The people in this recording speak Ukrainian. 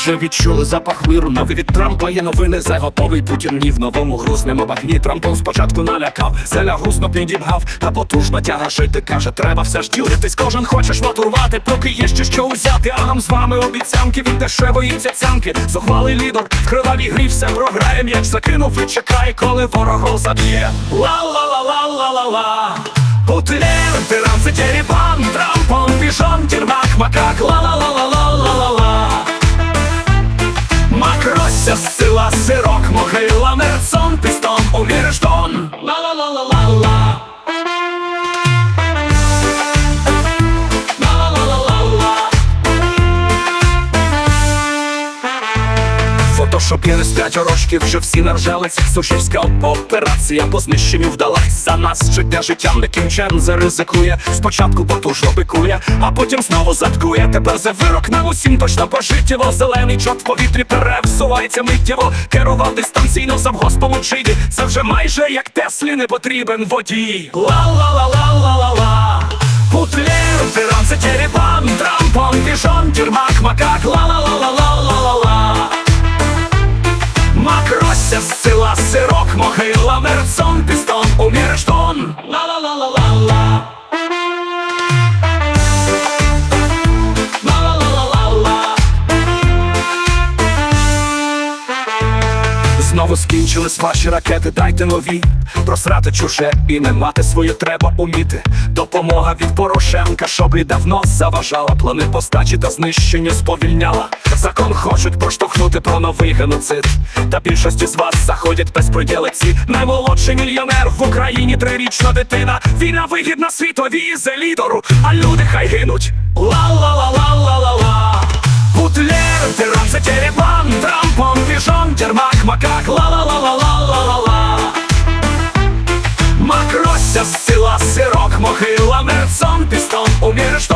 вже відчули запах миру. Новий від Трампа є новини за готовий Путін. Ні в новому грузному багні Трампом спочатку налякав, селя грустно підібгав. Та потужна тяга жити каже, треба все ж ділитись. Кожен хоче шватурувати, поки є ще що узяти. А нам з вами обіцянки від дешевої цяцянки. Зухвалий лідер, в кривавій грі все програє М'яч. Закинув і чекає, коли ворог заб'є. Ла-ла-ла-ла-ла-ла-ла Путлер, тиран, це теребан Трампом, пішон, тірмак, Фотошоп є не рожків, вже всі наржались. Сушівська операція по знищенню вдалась. За нас щодня життям не кінчен заризикує. Спочатку потужно бикує, а потім знову заткує. Тепер за вирок нам усім точно пожиттєво Зелений чорт в повітрі перевсувається миттєво. Керував дистанційно завгоспом у джиді. Це вже майже як Теслі не потрібен водій. Ла-ла-ла-ла-ла-ла-ла. Путлер, тиран, це теребан Трампон, пішон, тюрмак, макак. Ла-ла-ла-ла-ла-ла-ла могила, сон пистон, уміриш тон Знову скінчились ваші ракети, дайте нові. Просрати чуже і не мати своє треба уміти. Допомога від Порошенка, щоб і давно заважала. Плани постачі та знищення сповільняла. Закон хочуть проштовхнути про новий геноцид. Та більшості з вас заходять безпреділиці Наймолодший мільйонер в Україні трирічна дитина. Війна вигідна світовій за лідеру, а люди хай гинуть. Ла-ла-ла-ла-ла-ла-ла всіх макак Ла-ла-ла-ла-ла-ла-ла Макрося з села сирок, мохила мерцом, пістом уміриш